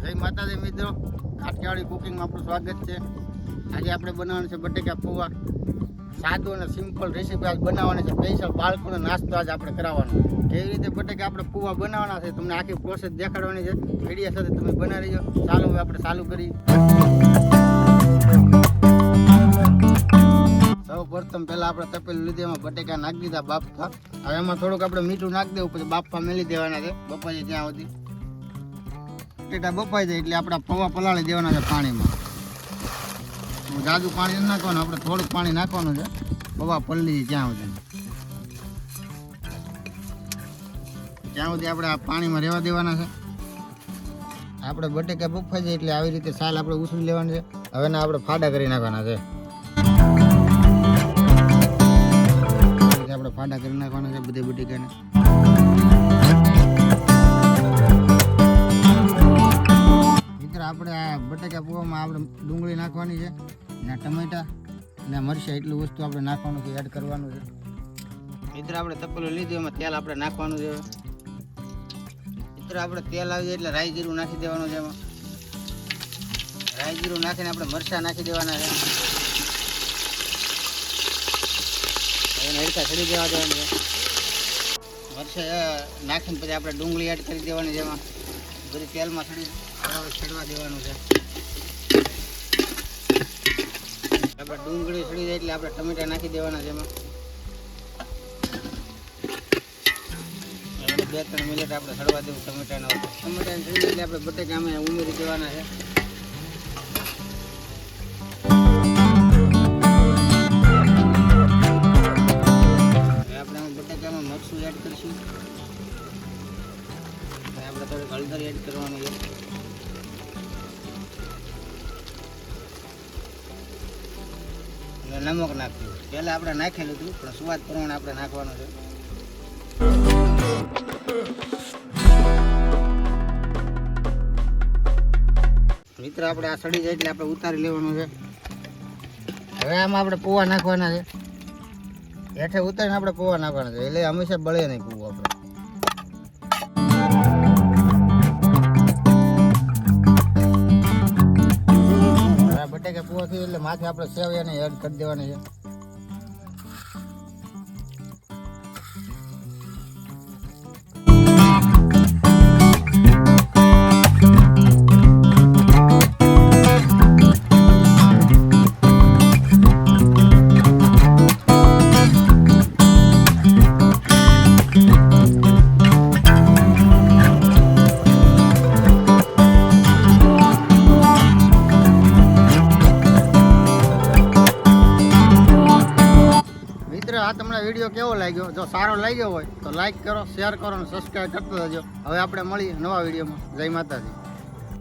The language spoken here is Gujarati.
જય માતાજી મિત્રો. કાઠિયાવાડી કુકિંગમાં આપણું સ્વાગત છે. આજે આપણે બનાવવાનું છે બટેકા પૌવા. સાદું અને સિમ્પલ રેસીપી આજ બનાવવાની છે. સ્પેશિયલ બાળકોનો નાસ્તો આજ આપણે કરાવવાનો. કેવી રીતે બટેકા આપણે પૌવા બનાવવાના છે તમને આખી પ્રોસેસ દેખાડવાની છે. મીડિયા સાથે તમે બનાવી લેજો ચાલો આપણે ચાલુ કરી સૌ પ્રથમ પહેલાં આપણે તપેલું લીધી, એમાં બટેકા નાખી દીધા બાફા હવે એમાં થોડુંક આપણે મીઠું નાખી દેવું, પછી બાફા મેલી દેવાના છે. બપાઈ ત્યાં સુધી. બટેટા બફાઈ જાય એટલે આપણે પૌવા પલાળી દેવાના છે પાણીમાં. જાજુ પાણી નાખવાનું, આપણે થોડુંક પાણી નાખવાનું છે. પૌવા પલળી જાય ત્યાં સુધી. ત્યાં સુધી આપણે આ પાણીમાં રહેવા દેવાના છે. આપણે બટેકા બફાઈ જાય એટલે આવી રીતે સાલ આપણે ઉછળી લેવાની છે. હવે આપણે ફાડા કરી નાખવાના છે. આપણે ફાડા કરી નાખવાના છે બધે બટેકાને. આપણે આ બટાકા પૌવામાં આપણે ડુંગળી નાખવાની છે, ને ટમેટા, ને મરચાં એટલું વસ્તુ આપણે નાખવાનું છે એડ કરવાનું છે. મિત્ર, આપણે તપેલું લીધું, એમાં તેલ આપણે નાખવાનું છે મિત્ર, આપણે તેલ આવી એટલે રાઈ જીરું નાખી દેવાનું છે એમાં. રાઈ જીરું નાખીને આપણે મરચાં નાખી દેવાના છે. એને હરકા ચડી દેવા દેવાનું છે. મરચા નાખીને પછી આપણે ડુંગળી એડ કરી દેવાની છે એમાં. બધી તેલમાં બરાબર ચડવા દેવાનું છે આપણે ડુંગળી ચડી જાય એટલે આપણે ટમેટા નાખી દેવાના છે એમાં બે ત્રણ મિનિટ આપણે ચડવા દેવું ટમેટાના ટમેટા ચડી જાય એટલે આપણે બટેકામાં ઉમેરી દેવાના છે મરચું એડ કરીશું આપણે થોડીક હળદર એડ કરવાનું છે. નમક નાખ્યું. પહેલાં આપણે નાખેલું હતું પણ સ્વાદ પ્રમાણે આપણે નાખવાનું છે. મિત્ર, આપણે આ સડી જાય એટલે આપણે ઉતારી લેવાનું છે. હવે આમાં આપણે પૌવા નાખવાના છે. હેઠે ઉતારીને આપણે પૌવા નાખવાના છે. એટલે હંમેશા બળે નહીં પૌવા આપણે. બટેકા પૂવા થઈ એટલે માથે આપણે સેવ એને એડ કરી દેવાની છે. આ તમને વીડિયો કેવો લાગ્યો? જો સારો લાગ્યો હોય તો લાઈક કરો શેર કરો અને સબસ્ક્રાઈબ કરતો જજો હવે આપણે મળીએ નવા વિડીયોમાં જય માતાજી.